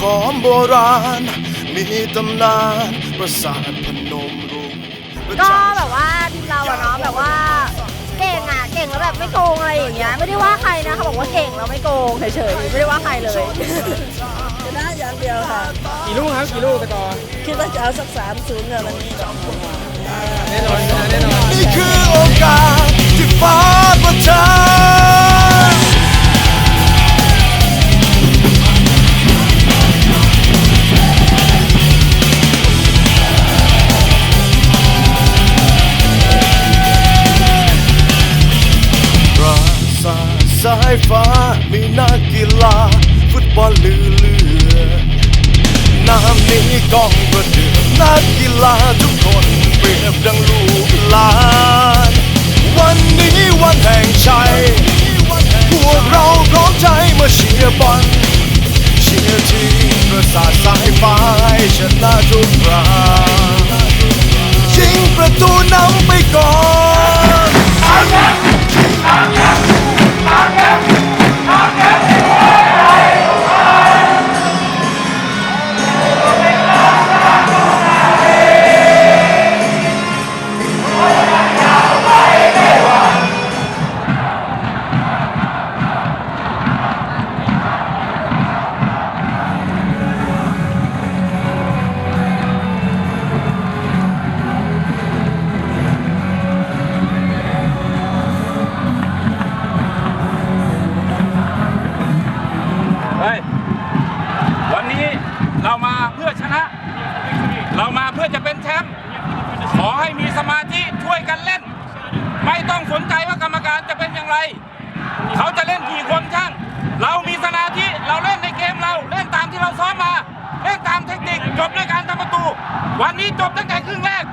ของโบราณ มีตำนานประสาทพนมรุ้งก็แบบว่าทีมเราอะเนาะแบบว่าเก่งอะเก่งแล้วแบบไม่โกงอะไรอย่างเงี้ยไม่ได้ว่าใครนะเขาบอกว่าเก่งแล้วไม่โกงเฉยๆไม่ได้ว่าใครเลยชนะอย่างเดียวค่ะกี่ลูกครับกี่ลูกกระต่อคิดว่าจะเอาสักสามศูนย์กับวันนี้แน่นอนชนะแน่นอนนี่คือโอกาสที่ฟ้าประทาน กกีฬาฟุตบอลลือเลือ น้ำนี้กองประเดือนักกีฬาทุกคนเปรียบดังลูกหลาน วันนี้วันแห่งชัย พวกเราพร้อมใจมาเชียร์บอลเชียร์ทีมประสาทสายฟ้าชนะทุก ไร เขาจะเล่นกี่คนช่าง เรามีสนาธิเราเล่นในเกมเราเล่นตามที่เราซ้อมมา เล่นตามเทคนิคจบด้วยการทำประตู วันนี้จบตั้งแต่ครึ่งแรก